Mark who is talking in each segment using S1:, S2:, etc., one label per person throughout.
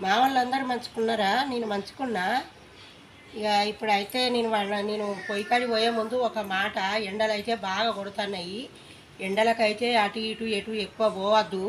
S1: మా వాళ్ళందరూ మంచుకున్నారా? నేను మంచుకున్నా. ఇక ఇప్పుడు అయితే నేను వాళ్ళ- నేను పొయ్యికాడి పోయే ముందు ఒక మాట ఎండలు అయితే బాగా కొడుతున్నాయి. ఎండలకైతే అటు ఇటు ఎటు ఎక్కువ పోవద్దు.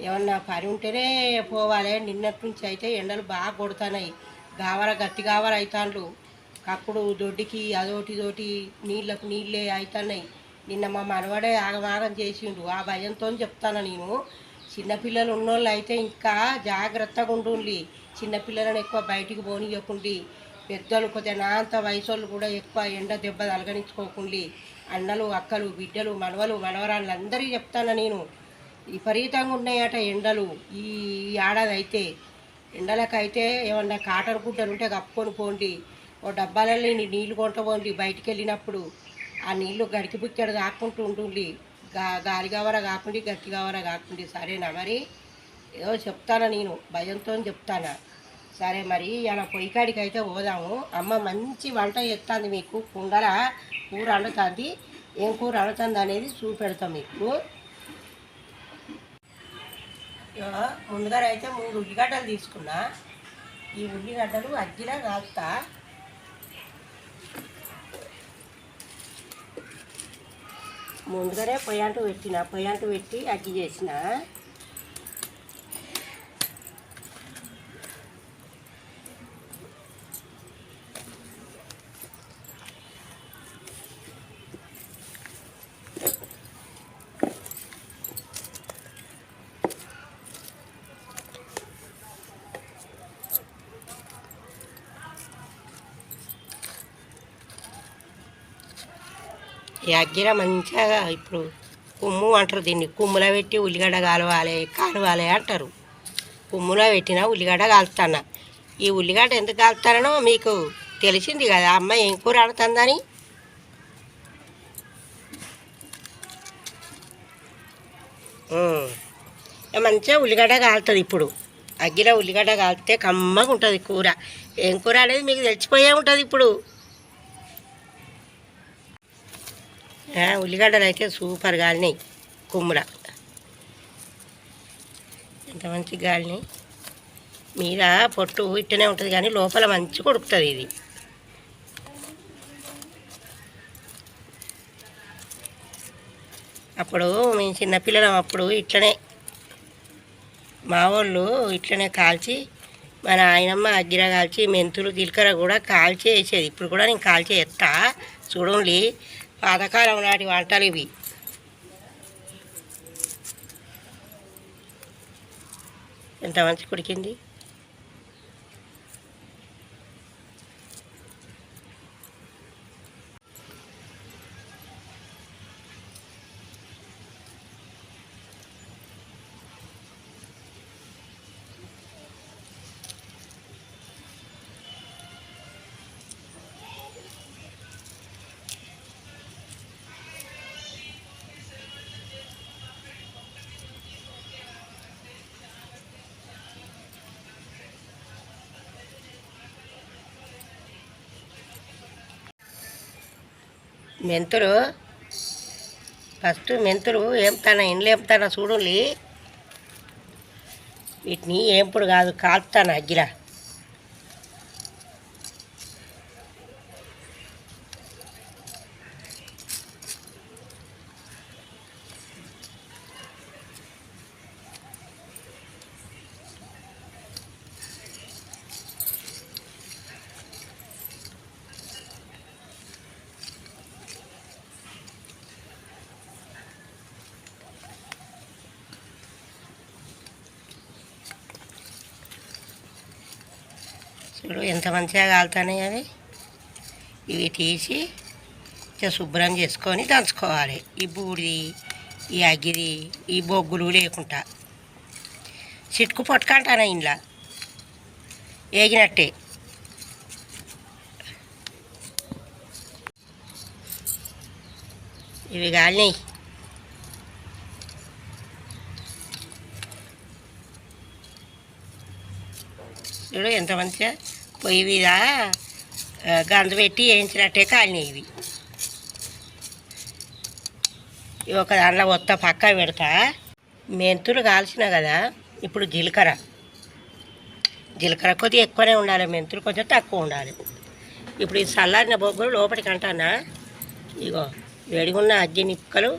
S1: ఏమన్నా పని ఉంటేనే పోవాలి. నిన్నటి నుంచి అయితే ఎండలు బాగా కొడుతున్నాయి. గావర గట్టి గావర అవుతాండ్లు కప్పుడు దొడ్డికి అదోటి ఇదోటి నీళ్ళకు నీళ్ళే అవుతున్నాయి నిన్న మా మనవడే ఆగమాగం చేసిండు. ఆ భయంతో చెప్తాను నేను. చిన్నపిల్లలు ఉన్నోళ్ళు అయితే ఇంకా జాగ్రత్తగా ఉండుండి చిన్నపిల్లలను ఎక్కువ బయటికి పోనీయకుండి. పెద్దలు కొద్దిగా నాంత వయసోళ్ళు కూడా ఎక్కువ ఎండ దెబ్బ తలగనించుకోకుండి అన్నలు అక్కలు బిడ్డలు మనవలు మనవరాళ్ళు అందరికీ చెప్తాను నేను. విపరీతంగా ఉన్నాయట ఎండలు. ఈ ఏడాది అయితే ఎండలకైతే ఏమన్నా కాటన్ గుడ్డలు ఉంటే కప్పుకొని పోండి. ఓ డబ్బాలలో నీళ్ళు కొంటపోండి పోండి బయటికి వెళ్ళినప్పుడు ఆ నీళ్ళు గడికి బుక్కెడు దాక్కుంటూ ఉండుండి గా గాలి కావరా కాకుండా గట్టి కావరా కాకుండా. సరేనా మరి? ఏదో చెప్తాను నేను భయంతో చెప్తాను? సరే మరి ఇలా పొయ్యి కాడికి అయితే పోదాము. అమ్మ మంచి వంట చేస్తుంది మీకు. కుండల కూర వండుతుంది. ఏం కూర వండుతుంది అనేది చూపెడతాం మీకు. ముందుగా అయితే మూడు ఉల్లిగడ్డలు తీసుకున్నా. ఈ ఉల్లిగడ్డలు అగ్గిలా కాస్తా ముందుగానే పొయ్యంటు పెట్టిన పొయ్యంటు పెట్టి అగ్గి చేసిన. అగ్గిర మంచిగా ఇప్పుడు కుమ్ము అంటారు దీన్ని. కుమ్ములో పెట్టి ఉల్లిగడ్డ కాలవాలి కాలవాలి అంటారు. కుమ్ములో పెట్టిన ఉల్లిగడ్డ కాలుతాన? ఈ ఉల్లిగడ్డ ఎందుకు కాలుతానో మీకు తెలిసింది కదా. అమ్మ ఏం కూర ఆడుతుందని మంచిగా ఉల్లిగడ్డ కాలుతుంది ఇప్పుడు. అగ్గిలో ఉల్లిగడ్డ కాలితే కమ్మగా ఉంటుంది కూర. ఏం కూర అనేది మీకు తెలిసిపోయే ఉంటుంది ఇప్పుడు ఆ, ఉల్లిగడ్డలు అయితే సూపర్ గాలినాయి కుమ్మర ఎంత మంచి గాలినాయి మీద పొట్టు ఇట్టనే ఉంటుంది కానీ లోపల మంచి కొడుకుతుంది ఇది. అప్పుడు మేము చిన్నపిల్లలం అప్పుడు ఇట్లనే మా వాళ్ళు ఇట్లనే కాల్చి మన ఆయనమ్మ అగ్గిర కాల్చి మెంతులు జీలకర్ర కూడా కాల్చి వేసేది ఇప్పుడు కూడా నేను కాల్చి ఎత్తా చూడండి పాతకాలం నాటి వంటలు ఇవి. ఎంత మంచి కుడికింది? మెంతులు. ఫస్ట్ మెంతులు ఏంపుతానా ఇండ్లు ఏంపుతానా చూడండి వీటిని ఏంపుడు కాదు కాల్పుతాను అగ్గిలా. చూడు ఎంత మంచిగా కాలుతున్నాయి అవి? ఇవి తీసి ఇట్లా శుభ్రం చేసుకొని దంచుకోవాలి. ఈ బూడిది ఈ అగ్గిది ఈ బొగ్గులు లేకుండా. చిటుకు పట్టుకుంటాను ఇంట్లో ఏగినట్టే. ఇవి కాలినాయి. చూడు ఎంత మంచిగా పొయ్యి మీద గంధ పెట్టి వేయించినట్టే కాలినాయి ఇవి. ఇవి ఒక దాంట్లో ఒత్త పక్క పెడతా. మెంతులు కాల్చిన కదా ఇప్పుడు జీలకర్ర. జీలకర్ర కొద్దిగా ఎక్కువనే ఉండాలి మెంతులు కొంచెం తక్కువ ఉండాలి. ఇప్పుడు ఈ చల్లారిన బొగ్గులు లోపలికి అంటానా ఇగో వేడిగా ఉన్న అజ్జి నిప్పుకలు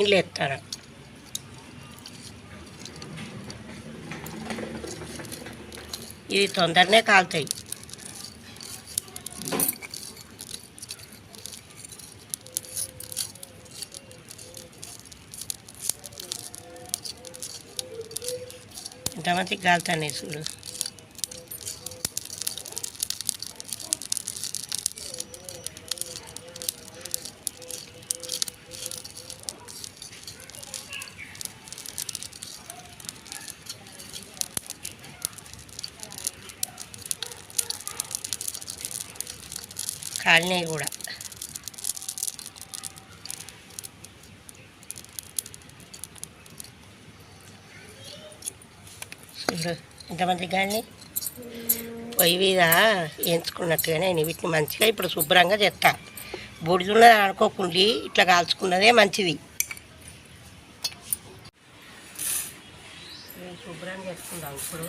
S1: ఇండ్లు ఎత్తాను. ఇది తొందరనే కాలుతాయి ఇంతమంది కాలుతాయి చూడు. కాలినాయి కూడా. చూడు ఇంతమంది కానీ పొయ్యి మీద వేయించుకున్నట్టుగానే నేను వీటిని మంచిగా ఇప్పుడు శుభ్రంగా చేస్తా. బూడిదున్నది అనుకోకుండా ఇట్లా కాల్చుకున్నదే మంచిది. శుభ్రంగా శుభ్రం చేసుకుందాం. ఇప్పుడు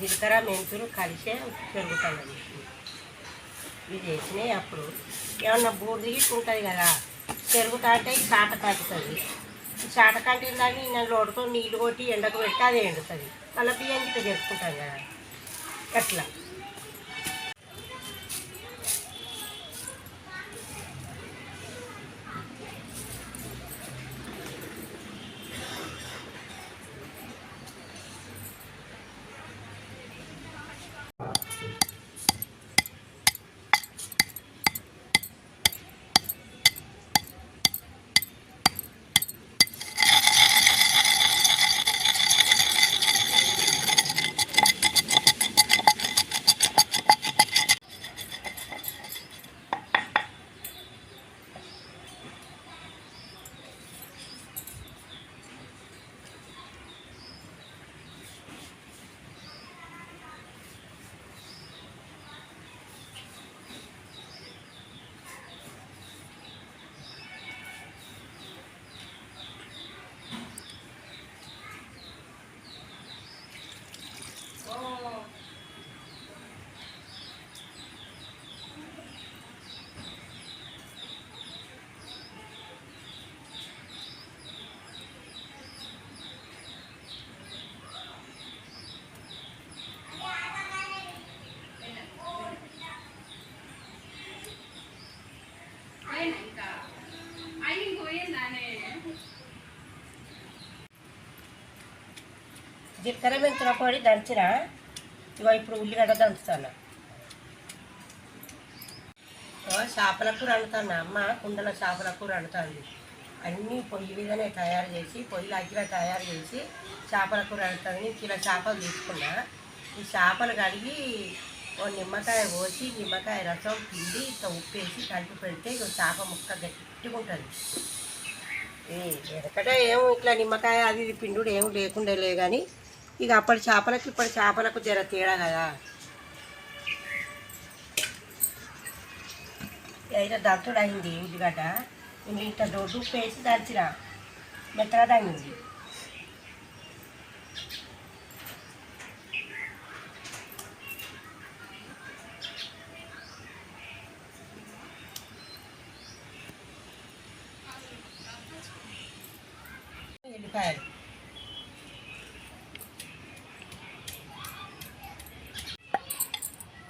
S1: జీలకర్ర మెంతులు కలిసే పెరుగుతుందండి ఇది వేసినాయి అప్పుడు. ఏమన్నా బూడిది ఉంటుంది కదా పెరుగుతా అంటే ఈ చాట కట్టుతుంది ఈ చాట కట్టిన దాన్ని నేను లోడుతో నీళ్ళు కొట్టి ఎండకు పెడితే అది ఎండుతుంది. మళ్ళీ బియ్యం గిట్ట చేసుకుంటాం కదా. అట్లా. జీలకర్ర మెంతుల పొడి దంచిన ఇగో ఇప్పుడు ఉల్లిగడ్డ దంచుతాను. ఓ చేపల కూర వండుతాను అమ్మ కుండల చేపల కూర వండుతుంది అన్నీ పొయ్యి మీదనే తయారు చేసి పొయ్యి అగ్గిలో తయారు చేసి చేపల కూర వండుతుంది నేను కిలో చేపలు తీసుకున్నా. ఈ చేపలు కడిగి ఓ నిమ్మకాయ పోసి నిమ్మకాయ రసం పిండి ఇట్లా ఉప్పేసి కలిపి పెడితే ఇక చేప ముక్క గట్టిగా ఉంటుంది. ఎక్కడ ఏమో ఇట్లా నిమ్మకాయ అది ఇది పిండుడు ఏం లేకుండేలే కానీ ఇక అప్పటి చేపలకు ఇప్పటి చేపలకు జర తేడా కదా. అయితే దంతుడు అయింది ఉల్లిగడ్డ. నేను ఇంత దొడ్డు వేసి దంచిన మెత్తగా దంగింది. ఎల్లిపాయలు.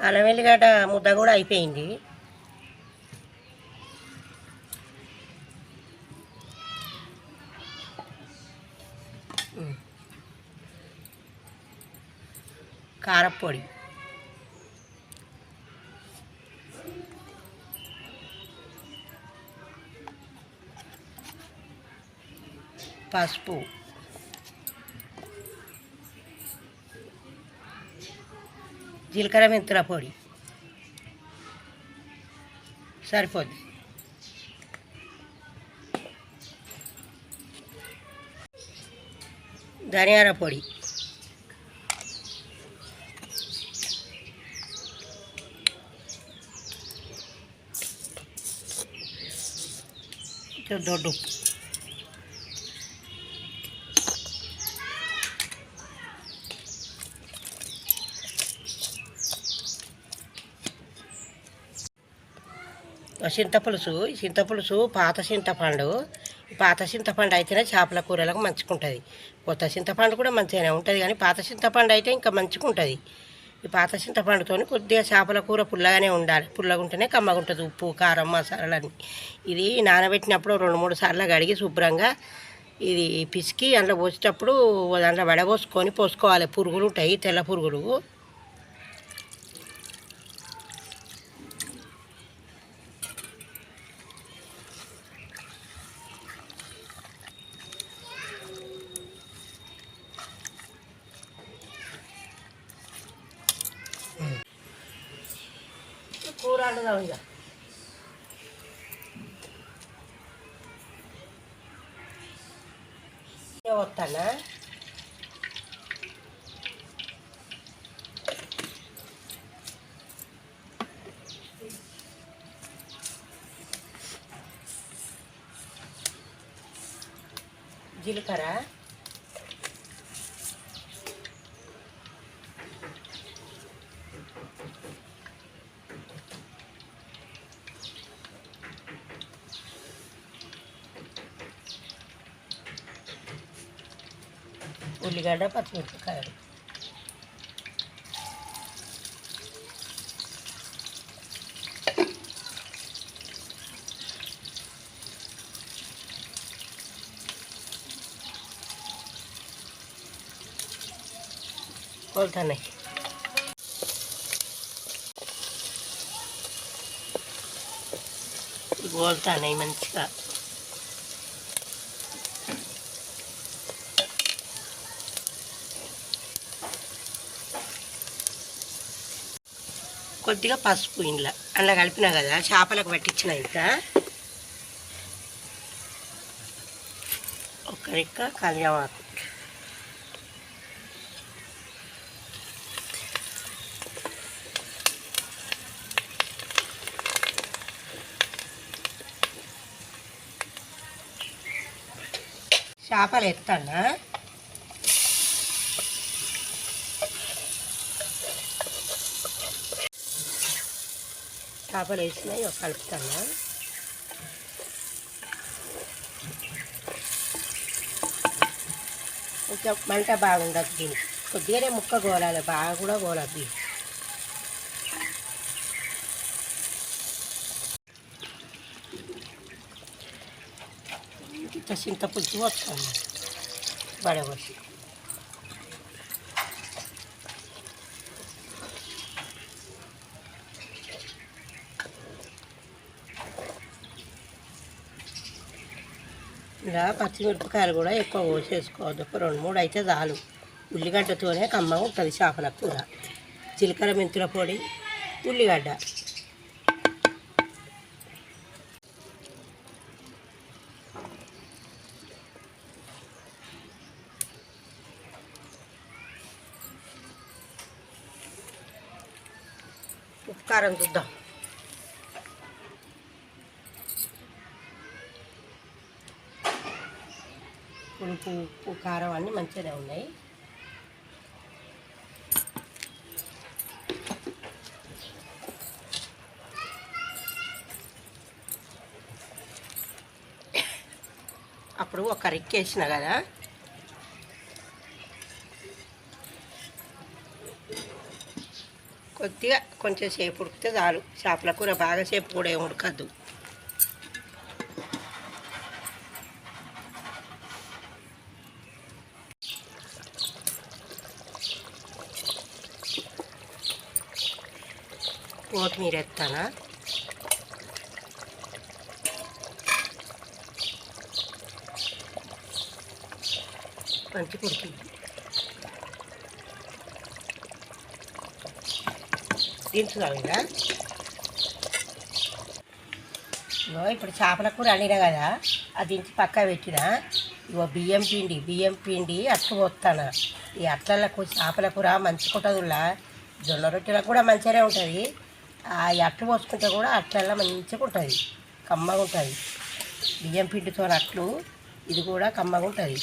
S1: అల్లం వెల్లిగడ్డ ముద్ద కూడా అయిపోయింది. కారపొడి కారప్పొడి. పసుపు. జీలకర్ర మెంతుల పొడి సరిపోద్ది ధనియాల పొడి దొడ్డు ఉప్పు చింతపులుసు చింతపులుసు పాత చింతపండు. పాత చింతపండు అయితేనే చేపల కూరలకు మంచిగుంటుంది. కొత్త చింతపండు కూడా మంచిగానే ఉంటుంది కానీ పాత చింతపండు అయితే ఇంకా మంచుకుంటుంది ఈ పాత చింతపండుతో కొద్దిగా చేపల కూర పుల్లగానే ఉండాలి. పుల్లగా ఉంటేనే కమ్మగా ఉంటుంది ఉప్పు కారం మసాలాలన్నీ. ఇది నానబెట్టినప్పుడు రెండు మూడు సార్లు కడిగి శుభ్రంగా ఇది పిసికి అందులో పోసేటప్పుడు దాంట్లో వడగోసుకొని పోసుకోవాలి. పురుగులు ఉంటాయి తెల్ల పురుగులు కూర వండుదాం ఇక వస్తానా జీలకర్ర? ఉల్లిగడ్డ పచ్చిమిరపకాయలు కొలుతున్నాయి గోలుతున్నాయి మంచిగా కొద్దిగా పసుపు ఇంట్లో అలా కలిపినా కదా చేపలకు పట్టించిన ఇంకా ఒక రెక్క కళ్యామాకు చేపలు ఎత్తానా? చేపలు వేసినాయి ఒక కలుపుతాను. కొంచెం మంట బాగుండదు దీనికి. కొద్దిగానే ముక్క గోలాలి బాగా కూడా గోలద్దు ఇంత చింత పులుసు వస్తాను బడబోసి ఇలా పచ్చిమిరపకాయలు కూడా ఎక్కువ కోసేసుకోవద్దు. ఒక రెండు మూడు అయితే చాలు. ఉల్లిగడ్డతోనే కమ్మ ఉంటుంది చేపల కూర. జీలకర్ర మెంతుల పొడి ఉల్లిగడ్డ. ఉప్పు కారం చూద్దాం. ఉప్పు ఉప్పు కారం అన్నీ మంచిగానే ఉన్నాయి. అప్పుడు ఒక రెక్కేసిన కదా. కొద్దిగా కొంచెం సేపు ఉడికితే చాలు. చేపల కూర బాగా సేపు కూడా ఏం ఉడకద్దు. కొత్తిమీర ఎత్తానా మంచి కుడికి దించుదాం ఇప్పుడు చేపల కూర వండినా కదా అది దించి పక్క పెట్టిన. ఇవో బియ్యం పిండి బియ్యం పిండి అట్టు పోస్తాను ఈ అట్లకు చేపల కూర మంచిగుంటుందిలా జొన్న రొట్టెలకు కూడా మంచిగానే ఉంటుంది. ఆ అట్టు పోసుకుంటే కూడా అట్లల్లా మంచిగా ఉంటుంది. కమ్మగా ఉంటుంది. బియ్యం పిండితో అట్లు ఇది కూడా కమ్మగా ఉంటుంది.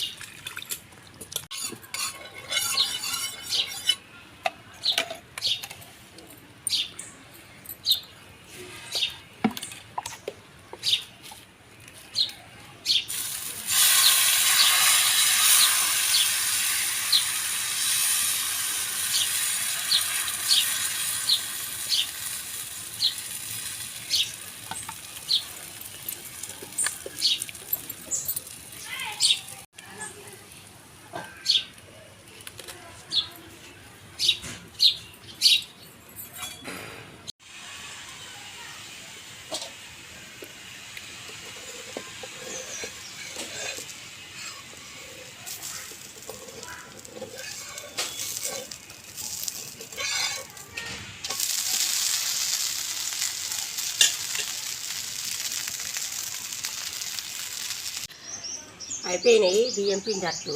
S1: అయిపోయినాయి బియ్యం పిండి అట్లు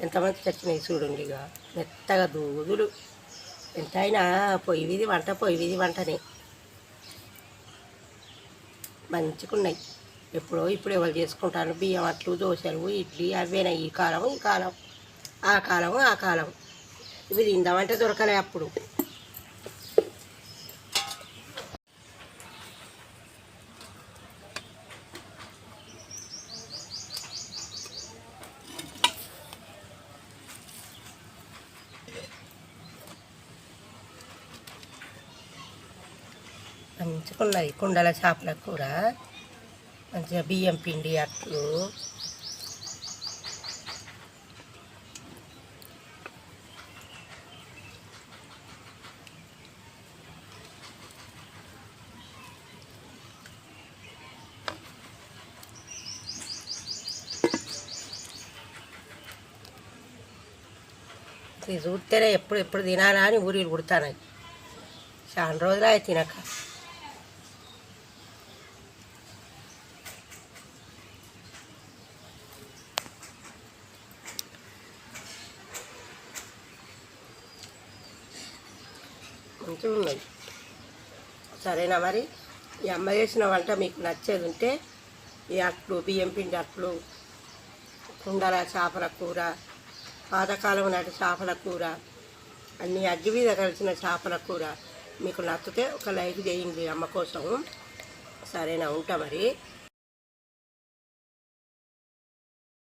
S1: ఎంతమంది చచ్చినాయి చూడండి ఇక మెత్తగా దూదులు. ఎంతైనా పొయ్యి వీధి వంట పొయ్యి వీధి వంటనే. మంచిగున్నాయి. ఎప్పుడో ఇప్పుడు ఎవరు చేసుకుంటాను బియ్యం అట్లు దోశలు ఇడ్లీ అవేనా ఈ కాలం ఈ కాలం ఆ కాలం ఆ కాలం ఇవి తిందామంటే దొరకలే అప్పుడు. మంచిగా ఉన్నాయి కుండల చేపల కూర మంచిగా బియ్యం పిండి అట్లు. ఇది చూస్తేనే ఎప్పుడు ఎప్పుడు తినాలా అని ఊరికి కుడతాను చాలా రోజులు అయితే తినక. మంచిగా ఉన్నది సరేనా మరి? ఈ అమ్మ చేసిన వంట మీకు నచ్చేది ఉంటే ఈ అట్లు బియ్యం పిండి అట్లు కుండల చేపల కూర పాతకాలం నాటి చేపల కూర అన్ని అగ్గి మీద కలిసిన చేపల కూర. మీకు నచ్చితే ఒక లైక్ చేయండి అమ్మ కోసం. సరేనా ఉంటా మరి.